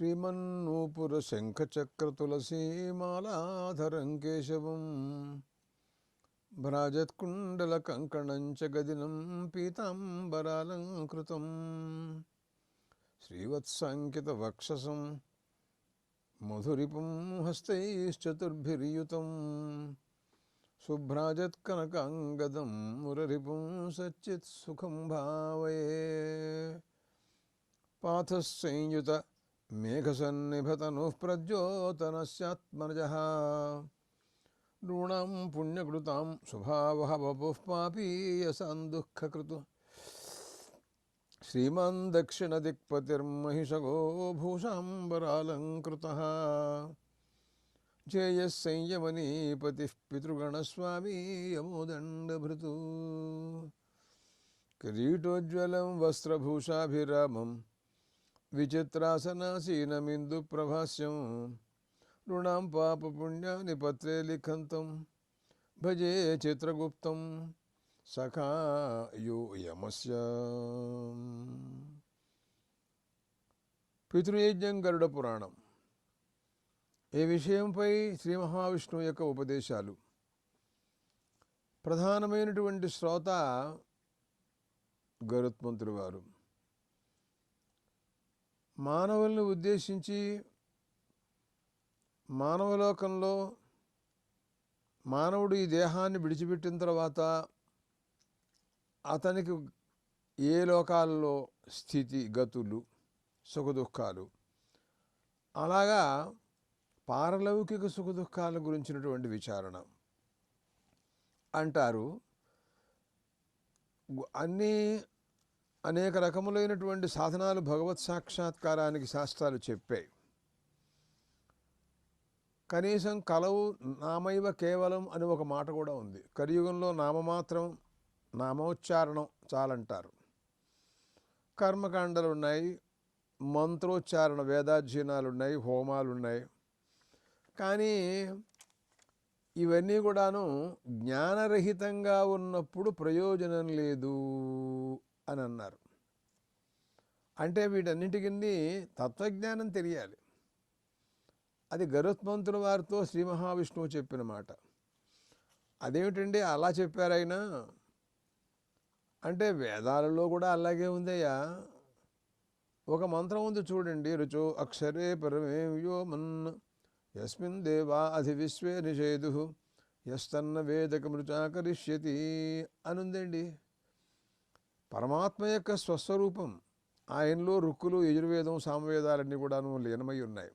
శ్రీమన్నూపుర శంఖచక్ర తులసీమాలాధరం కేశవం భ్రాజత్కుండల కంకణం చ గదినం పీతాంబరాలంకృతం. శ్రీవత్సంకితవక్షసం మధురిపం హస్తైశ్చతుర్భిర్యుతం. శుభ్రాజత్కనకాంగదం మురరిపుం సచ్చిత్సుఖం భావయే. పాథ मेघसन्निभतनुः प्रद्योतनस्यात्मनजः नॄणां पुण्यकृतां स्वभावः वपुः पापीयसान् दुःखकृतु श्रीमान् दक्षिणदिक्पतिर्महिषगो भूषाम्बरालङ्कृतः जयः संयमनीपतिः पितृगणस्वामी यमोदण्डभृतु। किरीटोज्ज्वलं वस्त्रभूषाभिरामं విచిత్రాసనాసీనమిందు ప్రభాస్యం. రుణాం పాపపుణ్యాని పత్రే లిఖంతం. భజే చిత్రగుప్తం సఖాయుయమస్ పితృయజ్ఞం గరుడ పురాణం. ఈ విషయంపై శ్రీ మహావిష్ణువు యొక్క ఉపదేశాలు. ప్రధానమైనటువంటి శ్రోత గరుత్మంతుడు వారు. మానవుల్ని ఉద్దేశించి మానవలోకంలో మానవుడు ఈ దేహాన్ని విడిచిపెట్టిన తర్వాత అతనికి ఏ లోకాల్లో స్థితి గతులు సుఖదుఖాలు? అలాగా పారలౌకిక సుఖదుఖాల గురించినటువంటి విచారణ. అంటారు అన్నీ అనేక రకములైనటువంటి సాధనాలు భగవత్ సాక్షాత్కారానికి శాస్త్రాలు చెప్పాయి. కనీసం కలవు నామైవ కేవలం అని ఒక మాట కూడా ఉంది. కలియుగంలో నామమాత్రం నామోచ్చారణం చాలంటారు. కర్మకాండలు ఉన్నాయి మంత్రోచ్చారణ వేదాధ్యయనాలు ఉన్నాయి హోమాలు ఉన్నాయి కానీ ఇవన్నీ కూడాను జ్ఞానరహితంగా ఉన్నప్పుడు ప్రయోజనం లేదు. అని అన్నారు అంటే వీటన్నిటికీ తత్వజ్ఞానం తెలియాలి. అది గరుత్మంతుల వారితో శ్రీ మహావిష్ణువు చెప్పిన మాట. అదేమిటండి అలా చెప్పారైనా అంటే వేదాలలో కూడా అలాగే ఉందయ్యా. ఒక మంత్రం ఉంది చూడండి రుచో అక్షరే పరమే వ్యోమన్. యస్మిన్ దేవా అధి విశ్వే నిషేదు యస్తన్న వేదక రుచాకరిష్యతి అనిందండి. పరమాత్మ యొక్క స్వస్వరూపం ఆయనలో రుక్కులు యజుర్వేదం సామవేదాలన్నీ కూడాను లీనమై ఉన్నాయి.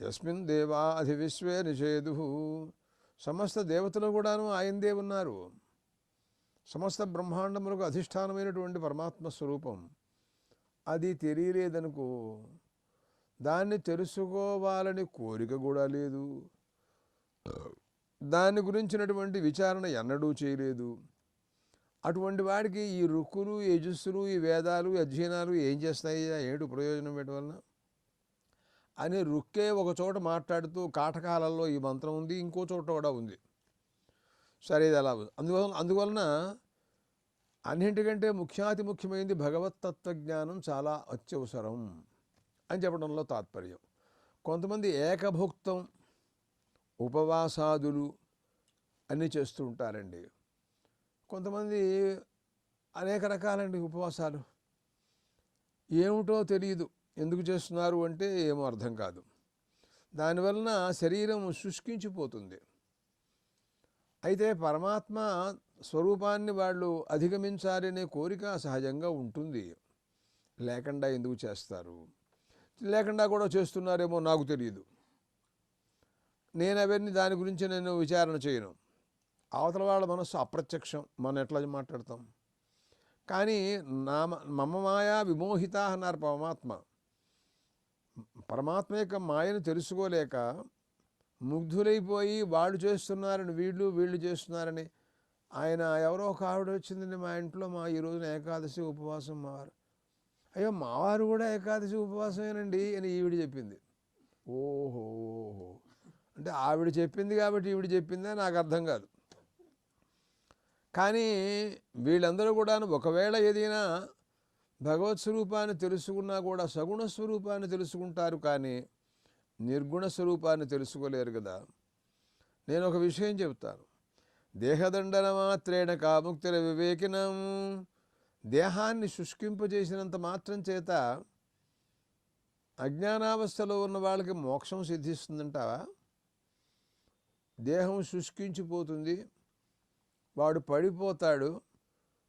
యస్మిన్ దేవా అధి విశ్వే నిషేధు. సమస్త దేవతలు కూడాను ఆయనదే ఉన్నారు. సమస్త బ్రహ్మాండములకు అధిష్టానమైనటువంటి పరమాత్మ స్వరూపం. అది తెలియలేదనుకో దాన్ని తెలుసుకోవాలని కోరిక కూడా లేదు. దాని గురించినటువంటి విచారణ ఎన్నడూ చేయలేదు. అటువంటి వాడికి ఈ రుక్కులు యజస్సులు ఈ వేదాలు అధ్యయనాలు ఏం చేస్తాయి ఏడు ప్రయోజనం వీటి వలన? అని రుక్కే ఒక చోట మాట్లాడుతూ కాటకాలలో ఈ మంత్రం ఉంది ఇంకో చోట కూడా ఉంది. సరే ఇది అలా ఉంది? అందువలన అందువలన అన్నింటికంటే ముఖ్యాతి ముఖ్యమైనది భగవతత్వ జ్ఞానం చాలా అత్యవసరం అని చెప్పడంలో తాత్పర్యం. కొంతమంది ఏకభుక్తం ఉపవాసాదులు అన్నీ చేస్తూ ఉంటారండి. కొంతమంది అనేక రకాలండి ఉపవాసాలు. ఏమిటో తెలియదు ఎందుకు చేస్తున్నారు అంటే ఏమో అర్థం కాదు. దానివలన శరీరం శుష్కించిపోతుంది. అయితే పరమాత్మ స్వరూపాన్ని వాళ్ళు అధిగమించాలనే కోరిక సహజంగా ఉంటుంది. లేకుండా ఎందుకు చేస్తారు? లేకుండా కూడా చేస్తున్నారేమో నాకు తెలియదు నేను అవన్నీ దాని గురించి నేను విచారణ చేయను. అవతల వాళ్ళ మనస్సు అప్రత్యక్షం మనం ఎట్లా మాట్లాడతాం? కానీ నామ మమ మాయా విమోహిత అన్నారు పరమాత్మ. పరమాత్మ యొక్క మాయను తెలుసుకోలేక ముగ్ధులైపోయి వాళ్ళు చేస్తున్నారని వీళ్ళు వీళ్ళు చేస్తున్నారని ఆయన ఎవరో ఒక ఆవిడ వచ్చిందండి మా ఇంట్లో మా ఈ రోజున ఏకాదశి ఉపవాసం మావారు అయ్యో మావారు కూడా ఏకాదశి ఉపవాసమేనండి అని ఈవిడ చెప్పింది. ఓహో ఓహో. అంటే ఆవిడ చెప్పింది కాబట్టి ఈవిడ చెప్పిందే? నాకు అర్థం కాదు. కానీ వీళ్ళందరూ కూడా ఒకవేళ ఏదైనా భగవత్ స్వరూపాన్ని తెలుసుకున్నా కూడా సగుణ స్వరూపాన్ని తెలుసుకుంటారు కానీ నిర్గుణ స్వరూపాన్ని తెలుసుకోలేరు కదా. నేను ఒక విషయం చెప్తాను. దేహదండన మాత్రేణ కాముక్తుల వివేకినం. దేహాన్ని శుష్కింపజేసినంత మాత్రం చేత అజ్ఞానావస్థలో ఉన్న వాళ్ళకి మోక్షం సిద్ధిస్తుందంటావా? దేహం శుష్కించిపోతుంది. వాడు పడిపోతాడు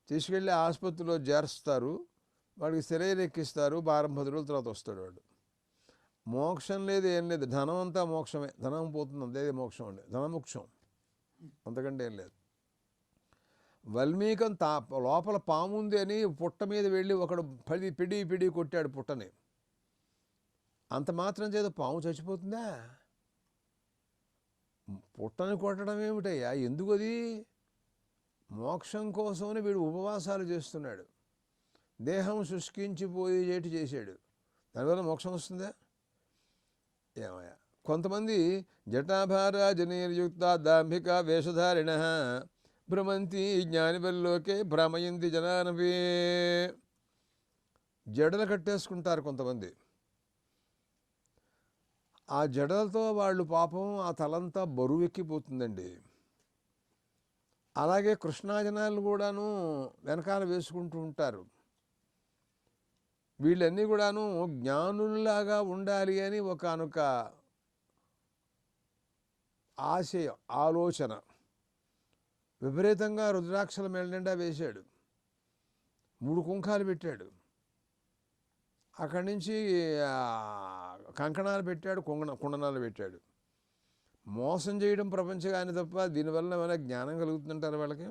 తీసుకెళ్ళి ఆసుపత్రిలో చేరుస్తారు వాడికి శరీరం ఎక్కిస్తారు వారం పది రోజుల తర్వాత వస్తాడు వాడు. మోక్షం లేదు ఏం లేదు. ధనం అంతా మోక్షమే. ధనం పోతుంది అంతే మోక్షం అండి. ధనముక్షం అంతకంటే ఏం లేదు. వల్మీకం తా లోపల పాముంది అని పుట్ట మీద వెళ్ళి ఒకడు పడి పిడి పిడి కొట్టాడు పుట్టని. అంత మాత్రం చేత పాము చచ్చిపోతుందా? పుట్టని కొట్టడం ఏమిటయ్యా? ఎందుకు అది మోక్షం కోసమని వీడు ఉపవాసాలు చేస్తున్నాడు. దేహం శుష్కించిపోయేటి చేశాడు. దానివల్ల మోక్షం వస్తుందా? ఏమయ్యా? కొంతమంది జటాభార జటాభారాజనీర్యుక్త దాంభిక వేషధారిణ భ్రమంతి జ్ఞానివల్లోకే భ్రమయంతి జనానవే. జడలు కట్టేసుకుంటారు కొంతమంది. ఆ జడలతో వాళ్ళు పాపం ఆ తలంతా బరువెక్కిపోతుందండి. అలాగే కృష్ణాజనాలు కూడాను వెనకాల వేసుకుంటూ ఉంటారు. వీళ్ళన్నీ కూడాను జ్ఞానుల్లాగా ఉండాలి అని ఒకనొక ఆశయం ఆలోచన. విపరీతంగా రుద్రాక్షల మెళ్ళనిండా వేశాడు. మూడు కుంకాలు పెట్టాడు. అక్కడి నుంచి కంకణాలు పెట్టాడు కుంగణ కుండనాలు పెట్టాడు. మోసం చేయడం ప్రపంచగాని తప్ప దీనివల్ల ఏమైనా జ్ఞానం కలుగుతుందంటారు వాళ్ళకి?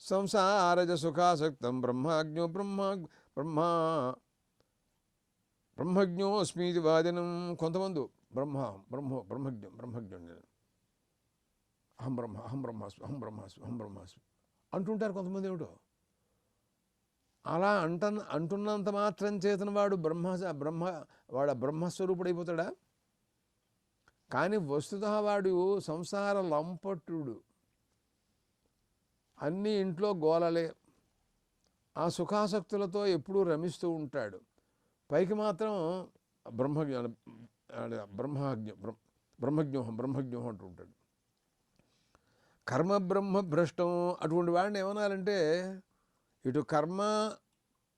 సంసారజ సుఖాసక్తం బ్రహ్మాజ్ఞో బ్రహ్మ బ్రహ్మ బ్రహ్మజ్ఞోస్మీతి వాదినం. కొంతమంది బ్రహ్మ బ్రహ్మ బ్రహ్మజ్ఞం బ్రహ్మజ్ఞం నేను అహం బ్రహ్మ అహం బ్రహ్మాస్మి అహం బ్రహ్మాస్మి అహం బ్రహ్మాస్మి అంటుంటారు కొంతమంది ఏమిటో. అలా అంట అంటున్నంత మాత్రం చేతన వాడు బ్రహ్మ బ్రహ్మ వాడు బ్రహ్మస్వరూపుడైపోతాడా? కానీ వస్తుత వాడు సంసార లంపట్టుడు అన్ని ఇంట్లో గోలలే. ఆ సుఖాసక్తులతో ఎప్పుడూ రమిస్తూ ఉంటాడు. పైకి మాత్రం బ్రహ్మజ్ఞానం బ్రహ్మజ్ఞ బ్రహ్మజ్ఞోహం బ్రహ్మజ్ఞోహం అంటూ ఉంటాడు. కర్మ బ్రహ్మ భ్రష్టం అటువంటి వాడిని ఏమనాలంటే ఇటు కర్మ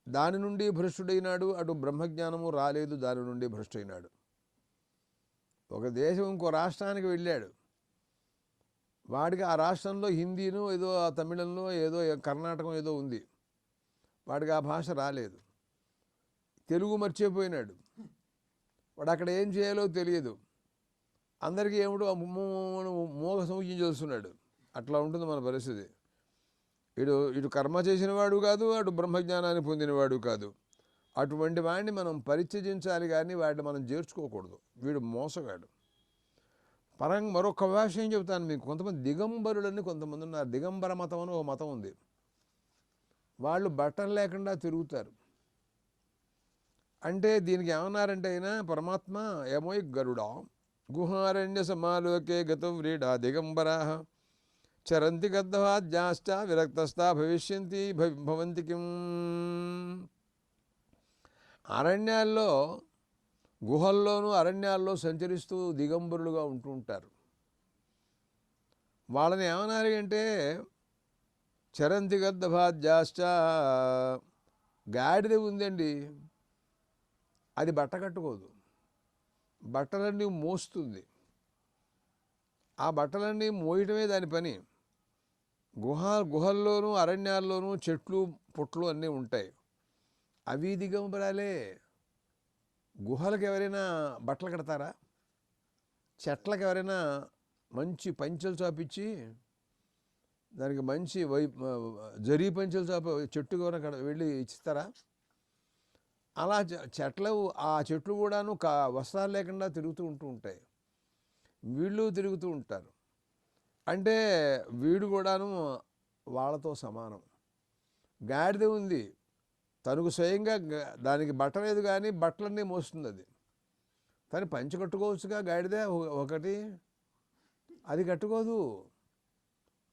దాని నుండి భ్రష్టుడైనాడు అటు బ్రహ్మజ్ఞానము రాలేదు దాని నుండి భ్రష్టుడైనాడు. ఒక దేశం ఇంకో రాష్ట్రానికి వెళ్ళాడు. వాడికి ఆ రాష్ట్రంలో హిందీను ఏదో ఆ తమిళంలో ఏదో కర్ణాటకం ఏదో ఉంది. వాడికి ఆ భాష రాలేదు. తెలుగు మర్చిపోయినాడు. వాడు అక్కడ ఏం చేయాలో తెలియదు. అందరికీ ఏమిటో ఆ మోగ సౌఖ్యం చేస్తున్నాడు. అట్లా ఉంటుంది మన పరిస్థితి. ఇటు ఇటు కర్మ చేసినవాడు కాదు అటు బ్రహ్మజ్ఞానాన్ని పొందినవాడు కాదు. అటువంటి వాడిని మనం పరిత్యజించాలి కానీ వాడిని మనం చేర్చుకోకూడదు. వీడు మోసగాడు. పరంగా మరొక విషయం చెబుతాను మీకు? కొంతమంది దిగంబరులని కొంతమంది ఉన్నారు. దిగంబర మతం అని ఒక మతం ఉంది. వాళ్ళు బట్టలు లేకుండా తిరుగుతారు. అంటే దీనికి ఏమన్నారంటే అయినా పరమాత్మ ఏమోయ్ గరుడా గుహారణ్య సమాలోకే గత వ్రీడా దిగంబరా చరంతి గద్దవాద్యాశ్చ విరక్తస్థ భవిష్యంతి భవంతి కిం. అరణ్యాల్లో గుహల్లోనూ అరణ్యాల్లో సంచరిస్తూ దిగంబరులుగా ఉంటూ ఉంటారు వాళ్ళని ఏమనాలి అంటే చరంతి గద్దభాద్యాశ్చ గాడిద ఉందండి. అది బట్ట కట్టుకోదు. బట్టలన్నీ మోస్తుంది. ఆ బట్టలన్నీ మోయటమే దాని పని. గుహ గుహల్లోనూ అరణ్యాల్లోనూ చెట్లు పుట్లు అన్నీ ఉంటాయి. అవి దిగంబరాలే గుహలకు ఎవరైనా బట్టలు కడతారా? చెట్లకు ఎవరైనా మంచి పంచెలు చాపిచ్చి దానికి మంచి వై జరీ పంచెలు చాప చెట్టు ఎవరైనా వెళ్ళి ఇస్తారా అలా చె- చెట్లు ఆ చెట్లు కూడాను కా వస్త్రాలు లేకుండా తిరుగుతూ ఉంటూ ఉంటాయి. వీళ్ళు తిరుగుతూ ఉంటారు. అంటే వీడు కూడాను వాళ్ళతో సమానం. గాడిద ఉంది. తనకు స్వయంగా దానికి బట్ట లేదు కానీ బట్టలన్నీ మోస్తుంది అది తను పంచి కట్టుకోవచ్చుగా గాడిదే ఒకటి. అది కట్టుకోదు.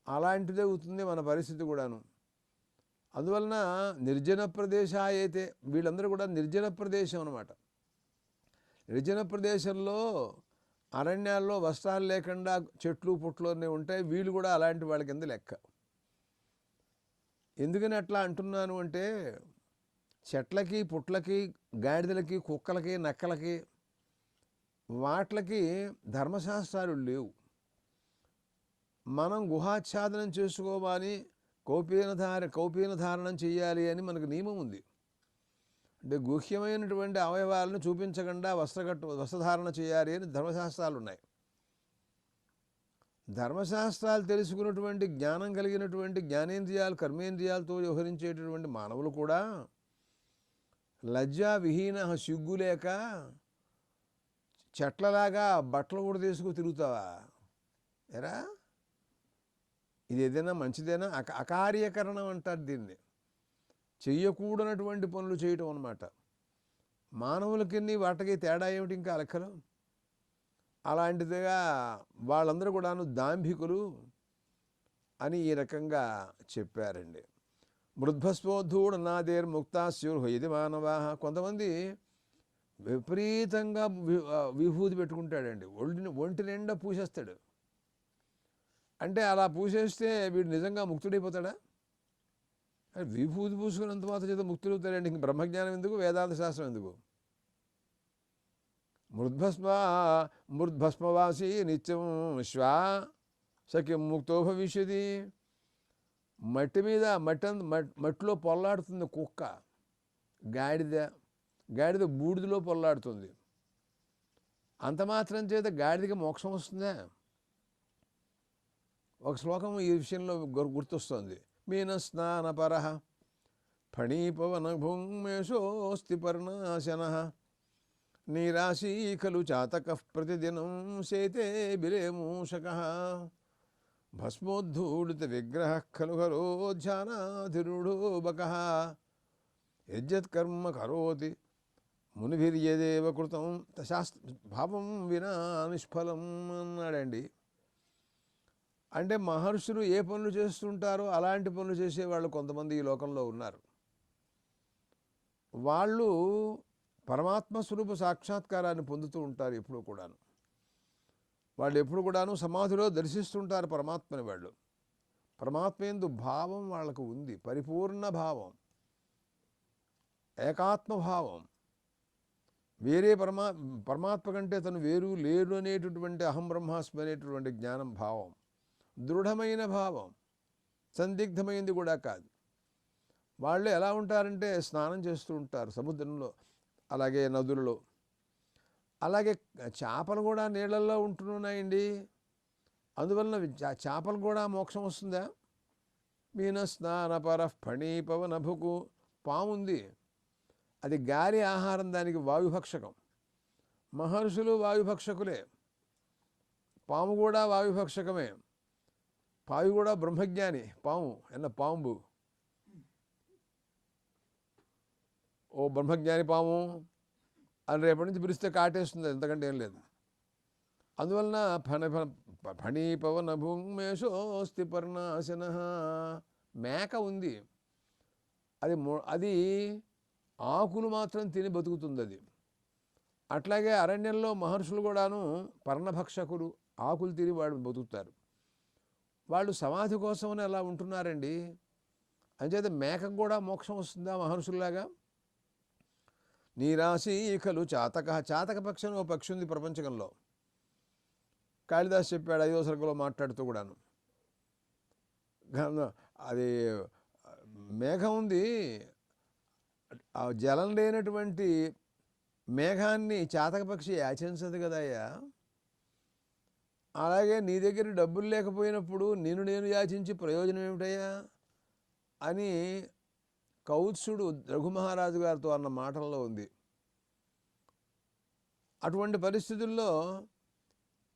అలాంటిదే అవుతుంది మన పరిస్థితి కూడాను. అందువలన నిర్జన ప్రదేశ అయితే వీళ్ళందరూ కూడా నిర్జన ప్రదేశం అనమాట నిర్జన ప్రదేశంలో అరణ్యాల్లో వస్త్రాలు లేకుండా చెట్లు పుట్లు అన్ని ఉంటాయి. వీళ్ళు కూడా అలాంటి వాళ్ళ కింద లెక్క. ఎందుకని అట్లా అంటున్నాను అంటే చెట్లకి పుట్లకి గాడిదలకి కుక్కలకి నక్కలకి వాట్లకి ధర్మశాస్త్రాలు లేవు. మనం గుహాచ్ఛాదనం చేసుకోవాలి కౌపీనధార కౌపీనధారణం చేయాలి అని మనకు నియమం ఉంది. అంటే గుహ్యమైనటువంటి అవయవాలను చూపించకుండా వస్త్రకట్టు వస్త్రధారణ చేయాలి అని ధర్మశాస్త్రాలు ఉన్నాయి. ధర్మశాస్త్రాలు తెలుసుకున్నటువంటి జ్ఞానం కలిగినటువంటి జ్ఞానేంద్రియాలు కర్మేంద్రియాలతో వ్యవహరించేటటువంటి మానవులు కూడా లజ్జా విహీన సిగ్గు లేక చెట్లలాగా బట్టలు కూడా తీసుకు తిరుగుతావా? ఎరా? ఇది ఏదైనా మంచిదేనా? అక అకార్యకరణం అంటారు దీన్ని. చెయ్యకూడనటువంటి పనులు చేయటం అన్నమాట. మానవులకిన్ని వాటికి తేడా ఏమిటి ఇంకా లెక్కలు? అలాంటిదిగా వాళ్ళందరూ కూడాను దాంభికులు అని ఈ రకంగా చెప్పారండి. మృద్భస్వోద్ధూడు నాదేర్ ముక్తాస్యుర్ ఇది మానవా కొంతమంది విపరీతంగా వి- విభూతి పెట్టుకుంటాడండి. ఒంటిని ఒంటి నిండా పూసేస్తాడు. అంటే అలా పూసేస్తే వీడు నిజంగా ముక్తుడైపోతాడా? విభూతి పూసుకున్నంత మాత్రం చేత ముక్తుడవుతాడండి. ఇంక బ్రహ్మజ్ఞానం ఎందుకు? వేదాంత శాస్త్రం ఎందుకు? మృద్భస్మ మృద్భస్మవాసి నిత్యం శ్వా సఖ్యం ముక్తో భవిష్యతి. మట్టి మీద మట్టి మట్టిలో పొల్లాడుతుంది కుక్క. గాడిద గాడిద బూడిదలో పొల్లాడుతుంది. అంత మాత్రం చేత గాడిదకి మోక్షం వస్తుందా? ఒక శ్లోకం ఈ విషయంలో గుర్- మీన మీన స్నానపర ఫణీపవన భూమేశోస్తి పర్ణాశన నీరాశీ ఖలు చాతక ప్రతిదినం శేతే బిలేమూషక భస్మోద్ధూడిత విగ్రహ ఖలు ఖలో బక యజ్జత్కర్మ కరోతి మునిభిర్యదేవ కృతం శాస్త్ర భావం వినా నిష్ఫలం అన్నాడండి. అంటే మహర్షులు ఏ పనులు చేస్తుంటారో అలాంటి పనులు చేసేవాళ్ళు కొంతమంది ఈ లోకంలో ఉన్నారు. వాళ్ళు పరమాత్మ స్వరూప సాక్షాత్కారాన్ని పొందుతూ ఉంటారు ఎప్పుడూ కూడాను. వాళ్ళు ఎప్పుడు కూడాను సమాధిలో దర్శిస్తుంటారు పరమాత్మని వాళ్ళు. పరమాత్మ ఎందు భావం వాళ్ళకు ఉంది. పరిపూర్ణ భావం. ఏకాత్మ భావం. వేరే పరమా పరమాత్మ కంటే తను వేరు లేరు అనేటటువంటి అహం బ్రహ్మాస్మి అనేటటువంటి జ్ఞానం భావం. దృఢమైన భావం. సందిగ్ధమైంది కూడా కాదు. వాళ్ళు ఎలా ఉంటారంటే స్నానం చేస్తూ ఉంటారు సముద్రంలో అలాగే నదులలో. అలాగే చేపలు కూడా నీళ్ళల్లో ఉంటున్నాయండి. అందువలన చేపలు కూడా మోక్షం వస్తుందా? మీన స్నానపర ఫణీపవన భుకు పాముంది. అది గాలి ఆహారం దానికి వాయుభక్షకం. మహర్షులు వాయుభక్షకులే. పాము కూడా వాయుభక్షకమే. పావి కూడా బ్రహ్మజ్ఞాని పాము ఎన్న పాంబు. ఓ బ్రహ్మజ్ఞాని పాము. అని రేపటి నుంచి పిలిస్తే కాటేస్తుంది ఎంతకంటే ఏం లేదు. అందువలన ఫణ ఫణీపవన భూమేశోస్తి పర్ణాశన. మేక ఉంది. అది అది ఆకులు మాత్రం తిని బతుకుతుంది అది అట్లాగే అరణ్యంలో మహర్షులు కూడాను పర్ణభక్షకులు ఆకులు తిని వాడు బతుకుతారు. వాళ్ళు సమాధి కోసం అలా ఉంటున్నారండి. అంచేత మేకకు కూడా మోక్షం వస్తుందా మహర్షుల్లాగా? నీరాశి కలు చాతక చాతక పక్షి అని ఓ పక్షి ఉంది ప్రపంచకంలో. కాళిదాస్ చెప్పాడు ఐదో సరుకులో మాట్లాడుతూ కూడాను. అది మేఘం ఉంది. ఆ జలం లేనటువంటి మేఘాన్ని చాతక పక్షి యాచించదు కదయ్యా అలాగే నీ దగ్గర డబ్బులు లేకపోయినప్పుడు నేను నేను యాచించి ప్రయోజనం ఏమిటయ్యా? అని కౌత్సుడు రఘుమహారాజు గారితో అన్న మాటల్లో ఉంది. అటువంటి పరిస్థితుల్లో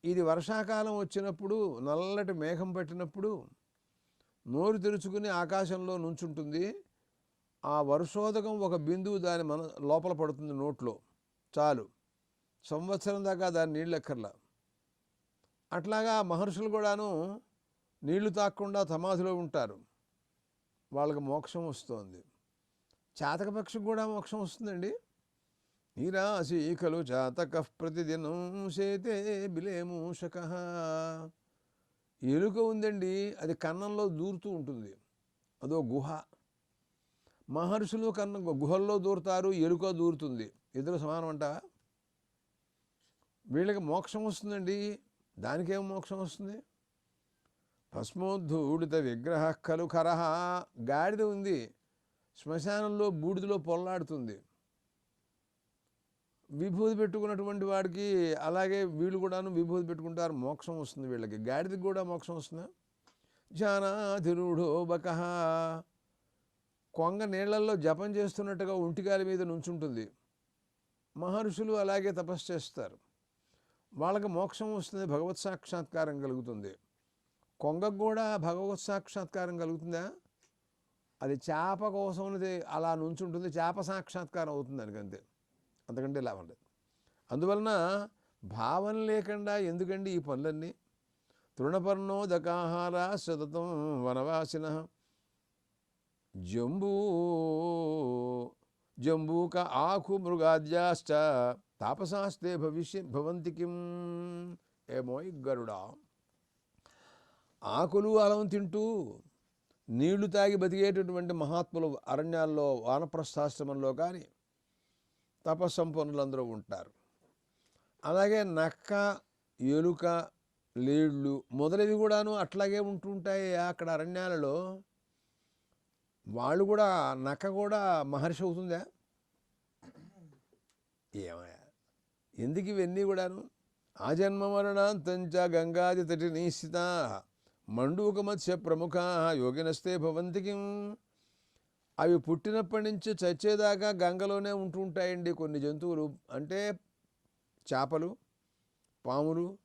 ఇది వర్షాకాలం వచ్చినప్పుడు నల్లటి మేఘం పట్టినప్పుడు నోరు తెరుచుకుని ఆకాశంలో నుంచుంటుంది. ఆ వర్షోదకం ఒక బిందువు దాని మన లోపల పడుతుంది నోట్లో. చాలు. సంవత్సరం దాకా దాని నీళ్ళు ఎక్కర్లా అట్లాగా మహర్షులు కూడాను నీళ్ళు తాక్కుండా సమాధిలో ఉంటారు. వాళ్ళకి మోక్షం వస్తుంది. చాతకపక్షి కూడా మోక్షం వస్తుందండి. నీరాశి ఖలు చాతక ప్రతిదినం చేతే బిలేమూషక ఎలుక ఉందండి అది కన్నంలో దూరుతూ ఉంటుంది. అదో గుహ. మహర్షులు కన్న గుహల్లో దూరుతారు ఎలుక దూరుతుంది. ఇద్దరు సమానం అంట వీళ్ళకి మోక్షం వస్తుందండి. దానికేం మోక్షం వస్తుంది? భస్మోద్ధూడిత విగ్రహ కలు కరహ. గాడిద ఉంది. శ్మశానంలో బూడిదలో పొల్లాడుతుంది. విభూతి పెట్టుకున్నటువంటి వాడికి అలాగే వీళ్ళు కూడాను విభూతి పెట్టుకుంటారు మోక్షం వస్తుంది వీళ్ళకి. గాడిదకి కూడా మోక్షం వస్తుందా? జానాధిరుడో బక కొంగ నీళ్ళలో జపం చేస్తున్నట్టుగా ఒంటిగాలి మీద నుంచుంటుంది. మహర్షులు అలాగే తపస్సు చేస్తారు. వాళ్ళకి మోక్షం వస్తుంది భగవత్ సాక్షాత్కారం కలుగుతుంది. కొంగకు కూడా భగవత్ సాక్షాత్కారం కలుగుతుందా? అది చేప కోసం అలా నుంచుంటుంది చేప సాక్షాత్కారం అవుతుంది దానికంతే. అంతకంటే లాభం లేదు. అందువలన భావన లేకుండా ఎందుకండి ఈ పనులన్నీ? తృణపర్ణోదకాహార సతతం వనవాసిన. జంబూ జంబూక ఆకు మృగాద్యాశ్చ తాపసాస్తే భవిష్య భవంతి కిం? ఏమోయ్ గరుడా. ఆకులు అలం తింటూ నీళ్ళు తాగి బతికేటటువంటి మహాత్ములు అరణ్యాల్లో వానప్రస్థాశ్రమంలో కానీ తపస్సంపన్నులందరూ ఉంటారు. అలాగే నక్క ఎలుక లేళ్ళు మొదలవి కూడాను అట్లాగే ఉంటుంటాయి అక్కడ అరణ్యాలలో వాళ్ళు కూడా నక్క కూడా మహర్షి అవుతుందా? ఏమయ్యా ఎందుకు ఇవన్నీ కూడాను? ఆ జన్మ మరణాంతంచ గంగాది తటి నిశ్చిత మండూకమత్స్య ప్రముఖ యోగినస్తే భవంతి కిం. అవి పుట్టినప్పటి నుంచి చచ్చేదాకా గంగలోనే ఉంటూ ఉంటాయండి కొన్ని జంతువులు. అంటే చేపలు పాములు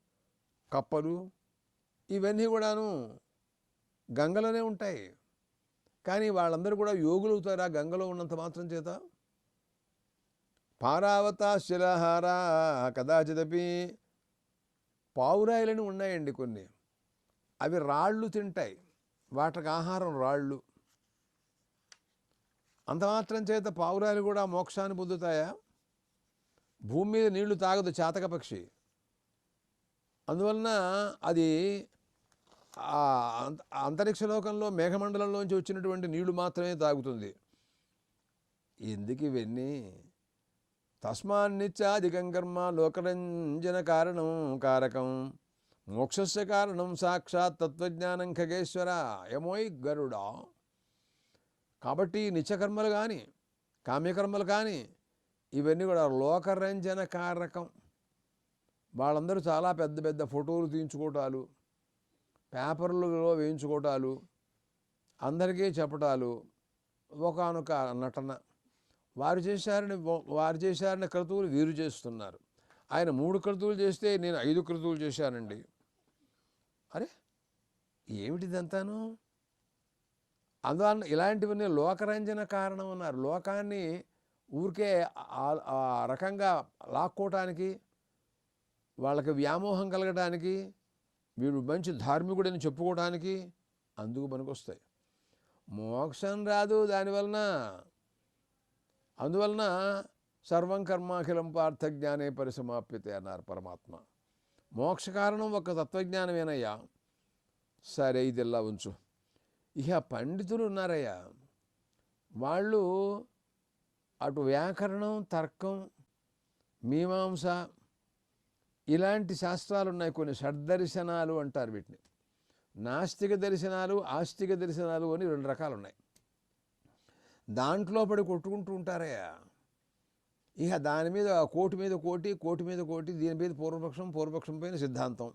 కప్పలు ఇవన్నీ కూడాను గంగలోనే ఉంటాయి. కానీ వాళ్ళందరూ కూడా యోగులు అవుతారా గంగలో ఉన్నంత మాత్రం చేత? పారావత శిలహార కదాచిదపి పావురాయలని ఉన్నాయండి కొన్ని. అవి రాళ్ళు తింటాయి. వాటికి ఆహారం రాళ్ళు. అంతమాత్రం చేత పావురాలు కూడా మోక్షాన్ని పొందుతాయా? భూమి మీద నీళ్ళు తాగదు చాతక పక్షి. అందువలన అది అంత- అంతరిక్ష లోకంలో మేఘమండలంలోంచి వచ్చినటువంటి నీళ్ళు మాత్రమే తాగుతుంది. ఎందుకు ఇవన్నీ? తస్మాన్నిత్యాధికం కర్మ లోకరంజన కారణం కారకం. మోక్షస్య కారణం సాక్షాత్ తత్వజ్ఞానం ఖగేశ్వర యమోయ్ గరుడ. కాబట్టి నిత్యకర్మలు కానీ కామ్యకర్మలు కానీ ఇవన్నీ కూడా లోకరంజన కారకం. వాళ్ళందరూ చాలా పెద్ద పెద్ద ఫోటోలు తీయించుకోవటాలు పేపర్లలో వేయించుకోవటాలు అందరికీ చెప్పటాలు ఒకనొక నటన. వారు చేశారని వారు చేశారని క్రతువులు వీరు చేస్తున్నారు. ఆయన మూడు క్రతువులు చేస్తే నేను ఐదు క్రతువులు చేశానండి. అరే ఏమిటిదంతాను? అందువలన ఇలాంటివన్నీ లోకరంజన కారణం అన్నారు లోకాన్ని ఊరికే ఆ- రకంగా లాక్కోవటానికి వాళ్ళకి వ్యామోహం కలగటానికి వీడు మంచి ధార్మికుడని చెప్పుకోవటానికి అందుకు పనికొస్తాయి. మోక్షం రాదు దానివలన. అందువలన సర్వం కర్మాఖిలం పార్థ జ్ఞానే పరిసమాప్యతే అన్నారు పరమాత్మ. మోక్ష కారణం ఒక తత్వజ్ఞానమేనయ్యా. సరే ఇది ఇలా ఉంచు. ఇక పండితులు ఉన్నారయ్యా వాళ్ళు అటు వ్యాకరణం తర్కం మీమాంస ఇలాంటి శాస్త్రాలు ఉన్నాయి కొన్ని షడ్దర్శనాలు అంటారు వీటిని. నాస్తిక దర్శనాలు ఆస్తిక దర్శనాలు అని రెండు రకాలు ఉన్నాయి దాంట్లో పడి కొట్టుకుంటూ ఉంటారయ్యా. ఇక దాని మీద కోటి మీద కోటి కోటి మీద కోటి దీని మీద పూర్వపక్షం పూర్వపక్షం పైన సిద్ధాంతం.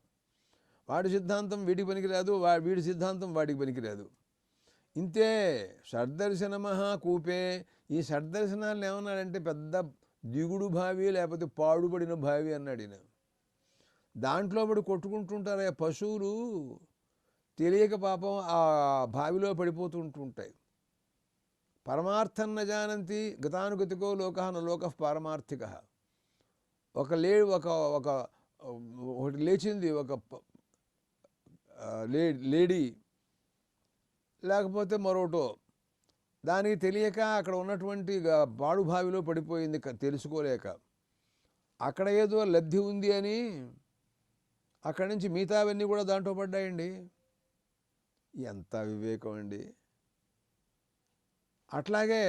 వాడి సిద్ధాంతం వీడికి పనికిరాదు వా వీడి సిద్ధాంతం వాడికి పనికిరాదు. ఇంతే షడ్దర్శన మహా కూపే ఈ షడ్దర్శనాలను ఏమన్నాడంటే పెద్ద దిగుడు భావి లేకపోతే పాడుబడిన భావి అన్నాడు ఈయన. దాంట్లో పడి కొట్టుకుంటుంటారే పశువులు తెలియక పాపం ఆ బావిలో పడిపోతుంటుంటాయి. పరమార్థం జానంతి గతానుగతికో లోకన లోక పారమార్థిక. ఒక లే ఒక ఒక ఒకటి లేచింది ఒక ప- లే లేడీ. లేకపోతే మరోటో. దానికి తెలియక అక్కడ ఉన్నటువంటి బాడుబావిలో పడిపోయింది తెలుసుకోలేక. అక్కడ ఏదో లబ్ధి ఉంది అని అక్కడి నుంచి మిగతావన్నీ కూడా దాంట్లో పడ్డాయండి. ఎంత వివేకం అండి అట్లాగే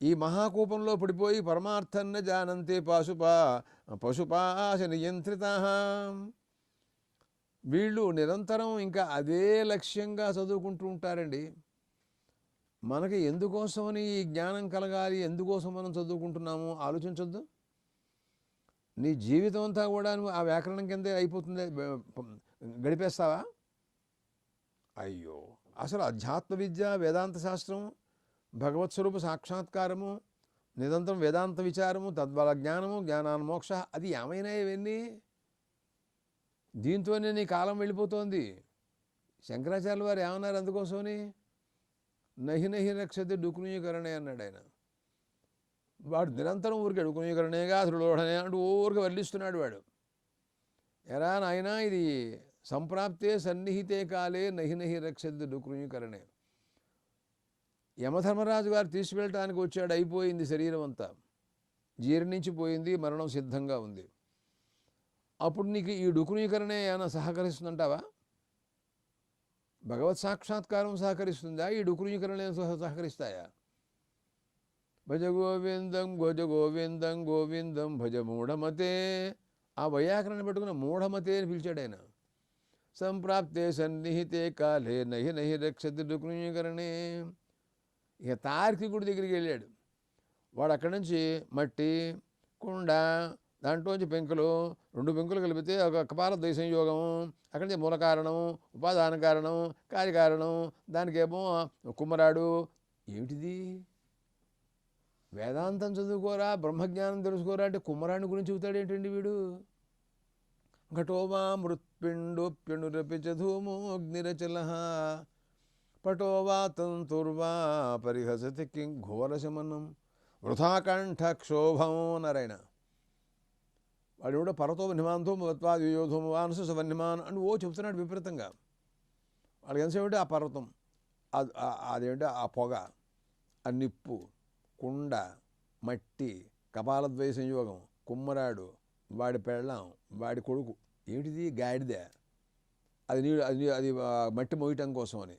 ఈ మహాకూపంలో పడిపోయి పరమార్థన్న జానంతే పాశుపా పశుపాశ నియంత్రిత. వీళ్ళు నిరంతరం ఇంకా అదే లక్ష్యంగా చదువుకుంటూ ఉంటారండి. మనకి ఎందుకోసమని ఈ జ్ఞానం కలగాలి ఎందుకోసం మనం చదువుకుంటున్నాము? ఆలోచించొద్దు. నీ జీవితం అంతా కూడా నువ్వు ఆ వ్యాకరణం కిందే అయిపోతుంది గడిపేస్తావా? అయ్యో! అసలు అధ్యాత్మ విద్య వేదాంత శాస్త్రం భగవత్ స్వరూప సాక్షాత్కారము నిరంతరం వేదాంత విచారము తద్వల జ్ఞానము జ్ఞానాన్ మోక్ష అది ఏమైనా ఇవన్నీ? దీంతోనే నీ కాలం వెళ్ళిపోతోంది. శంకరాచార్యుల వారు ఏమన్నారు అందుకోసమని? నహి నహి రక్షతి డుకునీకరణే అన్నాడు ఆయన. వాడు నిరంతరం ఊరికి డుకునీకరణేగా ధృడోఢనే అంటూ ఊరికి వర్ణిస్తున్నాడు వాడు. ఎరా నాయనా ఇది సంప్రాప్తే సన్నిహితే కాలే నహి నహి రక్షతి డుకునీకరణే. యమధర్మరాజు గారు తీసుకెళ్ళటానికి వచ్చాడు అయిపోయింది శరీరం అంతా. జీర్ణించిపోయింది మరణం సిద్ధంగా ఉంది. అప్పుడు నీకు ఈ డుకునీకరణే ఏమైనా సహకరిస్తుందంటావా? భగవత్ సాక్షాత్కారం సహకరిస్తుందా? ఈ డుకునీకరణ సహకరిస్తాయా? భజ గోవిందం భజ గోవిందం గోవిందం భజ మూఢమతే. ఆ వైయాకరణ పెట్టుకున్న మూఢమతే అని పిలిచాడు ఆయన. సంప్రాప్తే సన్నిహితే కాలే నహి నహి రక్షతి డుకునీకరణే. ఇక తార్కికుడి దగ్గరికి వెళ్ళాడు. వాడు అక్కడి నుంచి మట్టి కుండ దాంట్లోంచి పెంకులు రెండు పెంకులు కలిపితే ఒక కపాల ద్వైసం అక్కడి నుంచి మూల కారణం ఉపాదాన కారణం కార్యకారణం దానికేమో కుమ్మరాడు. ఏమిటిది? వేదాంతం చదువుకోరా బ్రహ్మజ్ఞానం తెలుసుకోరా అంటే కుమ్మరాని గురించి చెబుతాడు ఏంటండి వీడు? ఘటోమా మృత్పిండోప్యణురపి చధూమో అగ్నిరచల పటోవా తంతుర్వా పరిహసతి కిం ఘోరశమనం. వృథాకంఠ క్షోభం నారాయణ. వాడు కూడా పరతో వన్యమాంతో మత్వాది వానసు సవన్యమాన్ అని ఓ చెప్తున్నాడు విపరీతంగా. వాడికి ఎంతసేపు ఆ పర్వతం అది ఆ- అదేంటి ఆ పొగ ఆ నిప్పు కుండ మట్టి కపాలద్వయ సంయోగం కుమ్మరాడు వాడి పెళ్ళాం వాడి కొడుకు ఏమిటిది గాడిదే? అది నీడు అది అది మట్టి మోయటం కోసం అని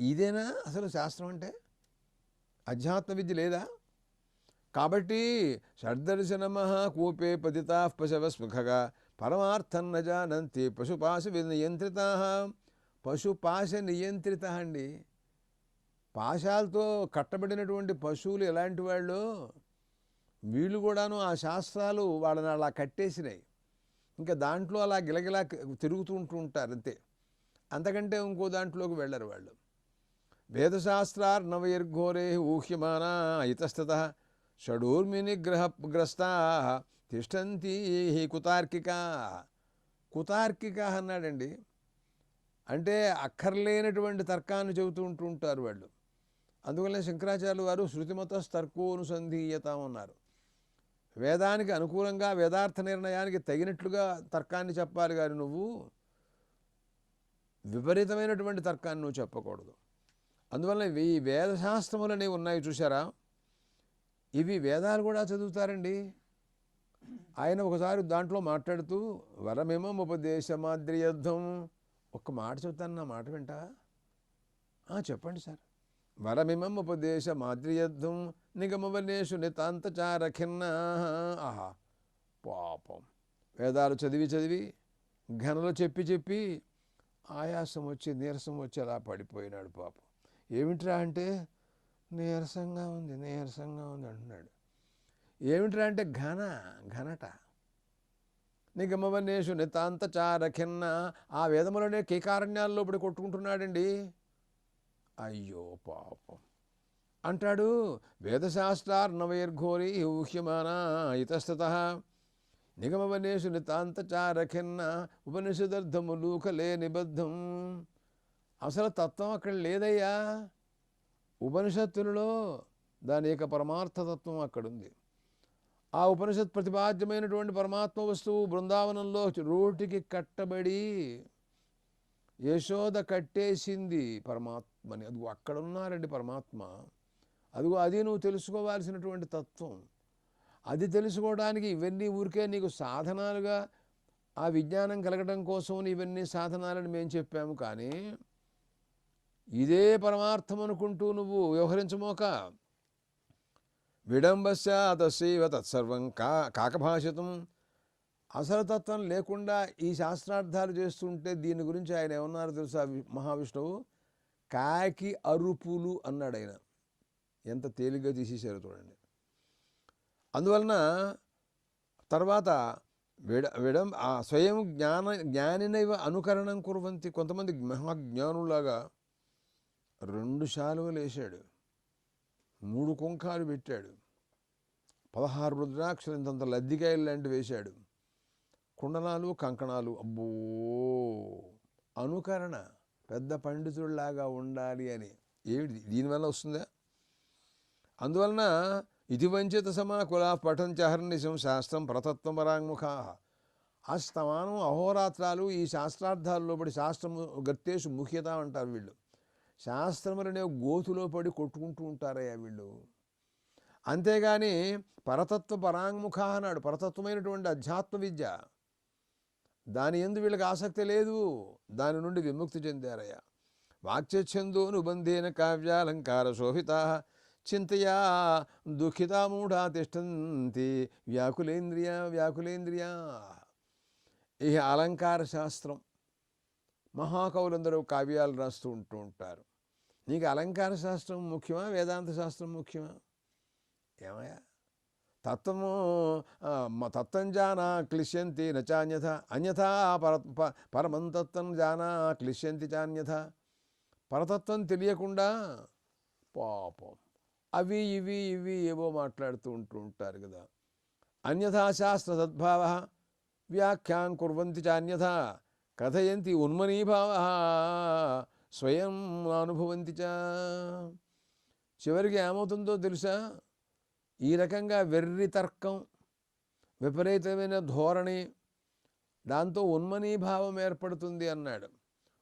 ఇదేనా అసలు శాస్త్రం అంటే? అధ్యాత్మ విద్య లేదా? కాబట్టి షడ్దర్శనమ కూపే పతితా పశవ స్ముఖగా పరమార్థం నజానంతి పశుపాశ నియంత్రిత పశుపాశ నియంత్రిత అండి. పాశాలతో కట్టబడినటువంటి పశువులు ఎలాంటి వాళ్ళు? వీళ్ళు కూడాను ఆ శాస్త్రాలు వాళ్ళని అలా కట్టేసినాయి. ఇంకా దాంట్లో అలా గిలగిలా తిరుగుతూ ఉంటూ ఉంటారు అంతే. అంతకంటే ఇంకో దాంట్లోకి వెళ్ళరు వాళ్ళు. వేదశాస్త్రార్ణవైర్ఘోరే ఊహ్యమానా ఇతస్తత షడూర్మినిగ్రహగ్రస్తా తిష్టంతి కుతార్కిక కుతార్కిక అన్నాడండి. అంటే అక్కర్లేనటువంటి తర్కాన్ని చెబుతూ ఉంటూ ఉంటారు వాళ్ళు. అందువల్ల శంకరాచార్యులు వారు శృతిమత తర్కోనుసంధీయతం అన్నారు. వేదానికి అనుకూలంగా వేదార్థ నిర్ణయానికి తగినట్లుగా తర్కాన్ని చెప్పాలి కానీ నువ్వు విపరీతమైనటువంటి తర్కాన్ని నువ్వు చెప్పకూడదు. అందువల్ల ఈ వేదశాస్త్రములు అనేవి ఉన్నాయి చూసారా ఇవి వేదాలు కూడా చదువుతారండి. ఆయన ఒకసారి దాంట్లో మాట్లాడుతూ వరమేమో ఉపదేశమాద్రియద్ధం? ఒక్క మాట చెప్తాను నా మాట వింటా? చెప్పండి సార్. వరమిమం ఉపదేశ మాద్రియద్ధం నిగమవనేషు నితాంతచార ఆహా పాపం. వేదాలు చదివి చదివి ఘనలు చెప్పి చెప్పి ఆయాసం వచ్చి నీరసం వచ్చి అలా పడిపోయినాడు పాపం. ఏమిట్రా అంటే నీరసంగా ఉంది నీరసంగా ఉంది అంటున్నాడు. ఏమిట్రా అంటే ఘన ఘనట. నిగమవనేషు నితాంత ఖిన్న ఆ వేదములనే కీకారణ్యాల్లో ఇప్పుడు కొట్టుకుంటున్నాడండి. అయ్యో పాపం. అంటాడు వేదశాస్త్రార్ణవైర్ఘోరీ ఊహ్యమానా ఇతస్థత. నిగమవనేషు నితాంతచారఖిన్న ఉపనిషదర్థములూకలే నిబద్ధం. అసలు తత్వం అక్కడ లేదయ్యా. ఉపనిషత్తులలో దాని యొక్క పరమార్థతత్వం అక్కడుంది ఆ ఉపనిషత్ ప్రతిపాద్యమైనటువంటి పరమాత్మ వస్తువు బృందావనంలో రోటికి కట్టబడి యశోద కట్టేసింది పరమాత్మని. అది అక్కడ ఉన్నారండి పరమాత్మ. అదిగో అది నువ్వు తెలుసుకోవాల్సినటువంటి తత్వం. అది తెలుసుకోవడానికి ఇవన్నీ ఊరికే నీకు సాధనాలుగా ఆ విజ్ఞానం కలగడం కోసం ఇవన్నీ సాధనాలని మేము చెప్పాము కానీ ఇదే పరమార్థం అనుకుంటూ నువ్వు వ్యవహరించమోక. విడంబస్య తస్యవ తత్సర్వం కా కాకభాషితం. అసలతత్వం లేకుండా ఈ శాస్త్రార్థాలు చేస్తుంటే దీని గురించి ఆయన ఏమన్నారో తెలుసా మహావిష్ణువు? కాకి అరుపులు అన్నాడు ఆయన. ఎంత తేలిగ్గా తీసేశారు చూడండి. అందువలన తర్వాత విడ విడం ఆ స్వయం జ్ఞాన జ్ఞానినైవ అనుకరణం కురవంతి కొంతమంది మహాజ్ఞానులాగా రెండు శాలువలు వేశాడు. మూడు కుంకాలు పెట్టాడు. పదహారు రుద్రాక్షలు ఇంతంత లద్దికాయలు లాంటివి వేశాడు. కుండలాలు కంకణాలు అబ్బో! అనుకరణ పెద్ద పండితుడిలాగా ఉండాలి అని. ఏమిటి? దీనివల్ల వస్తుందా? అందువలన ఇది వంచిత సమాకుల పఠంచ హర్నిశం శాస్త్రం ప్రతత్వం పరాంగుఖా అస్తమానం అహోరాత్రాలు ఈ శాస్త్రార్థాల్లో పడి శాస్త్రము గత్తేషు ముఖ్యత అంటారు వీళ్ళు. శాస్త్రములనే గోతులో పడి కొట్టుకుంటూ ఉంటారయ్యా వీళ్ళు. అంతేగాని పరతత్వ పరాంగుఖ అన్నాడు. పరతత్వమైనటువంటి అధ్యాత్మ విద్య. దాని ఎందు వీళ్ళకి ఆసక్తి లేదు. దాని నుండి విముక్తి చెందారయ్యా. వాక్యఛందో కావ్యాలంకార శోభిత. చింతయా దుఃఖితా మూఢా తిష్టంతి. వ్యాకులేంద్రియ వ్యాకులేంద్రియ. ఈ అలంకార శాస్త్రం. మహాకవులందరూ కావ్యాలు రాస్తూ ఉంటూ ఉంటారు. నీకు అలంకార శాస్త్రం ముఖ్యమా వేదాంత శాస్త్రం ముఖ్యమా? ఏమయ్యా? తత్వము తత్వం జానా క్లిశ్యంతి నచాన్యథ అన్యథా పర ప- పరమం తత్వం జానా క్లిశ్యంతి చాన్యథ. పరతత్వం తెలియకుండా పాపం. అవి ఇవి ఇవి ఏవో మాట్లాడుతూ ఉంటూ ఉంటారు కదా. అన్యథా శాస్త్ర సద్భావ వ్యాఖ్యాం కుర్వంతి చాన్యథ కథయంతి ఉన్మనీభావ. స్వయం అనుభవంతి చ. చివరికి ఏమవుతుందో తెలుసా? ఈ రకంగా వెర్రి తర్కం విపరీతమైన ధోరణి దాంతో ఉన్మనీభావం ఏర్పడుతుంది అన్నాడు.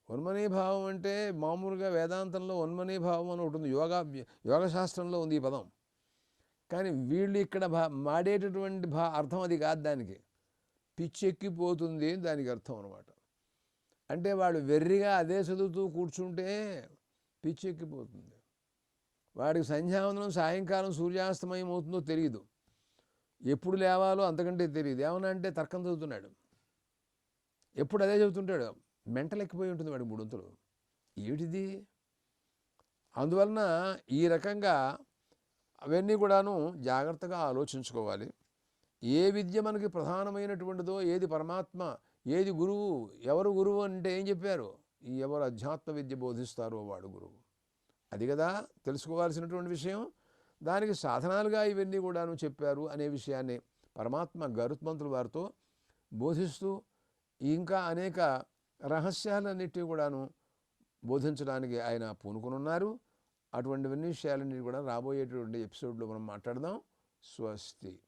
ఉన్మనీభావం అంటే మామూలుగా వేదాంతంలో ఉన్మనీభావం అని ఒకటి ఉంది యోగా యోగశాస్త్రంలో ఉంది ఈ పదం. కానీ వీళ్ళు ఇక్కడ భా మాడేటటువంటి భా అర్థం అది కాదు దానికి. పిచ్చెక్కిపోతుంది దానికి అర్థం అనమాట అంటే వాడు వెర్రిగా అదే చదువుతూ కూర్చుంటే పిచ్చెక్కిపోతుంది. వాడికి సంధ్యావందనం సాయంకాలం సూర్యాస్తమయం అవుతుందో తెలియదు ఎప్పుడు లేవాలో అంతకంటే తెలియదు ఏమన్నా అంటే తర్కం చదువుతున్నాడు. ఎప్పుడు అదే చదువుతుంటాడు. మెంటలెక్కిపోయి ఉంటుంది వాడికి మూడొంతులు ఏమిటిది? అందువలన ఈ రకంగా అవన్నీ కూడాను జాగ్రత్తగా ఆలోచించుకోవాలి. ఏ విద్య మనకి ప్రధానమైనటువంటిదో ఏది పరమాత్మ ఏది గురువు? ఎవరు గురువు అంటే ఏం చెప్పారు? ఈ ఎవరు అధ్యాత్మ విద్య బోధిస్తారో వాడు గురువు. అది కదా తెలుసుకోవాల్సినటువంటి విషయం. దానికి సాధనాలుగా ఇవన్నీ కూడాను చెప్పారు అనే విషయాన్ని పరమాత్మ గరుత్మంతుల వారితో బోధిస్తూ ఇంకా అనేక రహస్యాలన్నిటి కూడాను బోధించడానికి ఆయన పూనుకునున్నారు. అటువంటి విషయాలన్నీ కూడా రాబోయేటువంటి ఎపిసోడ్లో మనం మాట్లాడదాం. స్వస్తి.